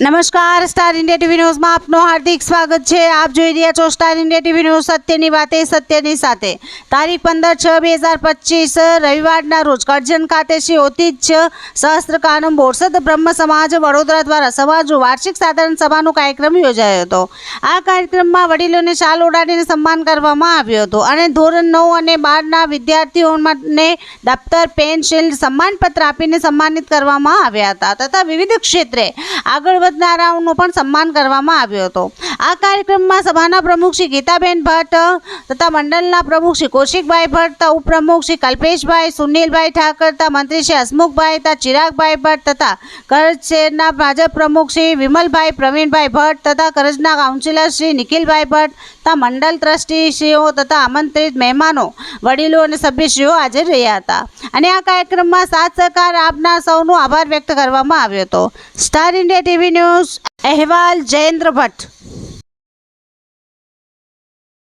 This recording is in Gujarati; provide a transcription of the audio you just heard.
નમસ્કાર સ્ટાર ઇન્ડિયા ટીવી ન્યૂઝમાં આપનું હાર્દિક સ્વાગત છે. આપ જોઈ રહ્યા છો સ્ટાર ઇન્ડિયા ટીવી ન્યૂઝ સત્યની વાતે, સત્યની સાથે. તારીખ પંદર છ, બે હજાર પચીસ, રવિવારના રોજ કરજણ ખાતે શ્રી ઓતિજ સહસ્ત્રકાનમ બોરસદ બ્રહ્મ સમાજ વડોદરા દ્વારા સમાજનું વાર્ષિક સાધારણ સભાનો કાર્યક્રમ યોજાયો હતો. આ કાર્યક્રમમાં વડીલોને શાલ ઓઢાડીને સન્માન કરવામાં આવ્યું હતું અને ધોરણ નવ અને બારના વિદ્યાર્થીઓને દફતર પેન શિલ્ડ સન્માનપત્ર આપીને સન્માનિત કરવામાં આવ્યા હતા તથા વિવિધ ક્ષેત્રે આગળ વધનારાઓનું પણ સન્માન કરવામાં આવ્યો હતો. આ કાર્યક્રમમાં સભાના પ્રમુખ શ્રી ગીતાબેન ભટ્ટ તથા મંડળના પ્રમુખ શ્રી કૌશિકભાઈ ભટ્ટ તથા ઉપપ્રમુખ શ્રી કલ્પેશભાઈ, સુનિલભાઈ ઠાકર તથા મંત્રી શ્રી હસમુખભાઈ તથા ચિરાગભાઈ ભટ્ટ તથા કરજ શહેરના ભાજપ પ્રમુખ શ્રી વિમલભાઈ, પ્રવીણભાઈ ભટ્ટ તથા કરજના કાઉન્સિલર શ્રી નિખિલભાઈ ભટ્ટ તથા મંડળ ટ્રસ્ટીશ્રીઓ તથા આમંત્રિત મહેમાનો, વડીલો અને સભ્યશ્રીઓ હાજર રહ્યા હતા. અને આ કાર્યક્રમમાં સાથ સહકાર આપનાર સૌનો આભાર વ્યક્ત કરવામાં આવ્યો હતો. સ્ટાર ઇન્ડિયા ટીવી ન્યૂઝ અહેવાલ જયેન્દ્ર ભટ્ટ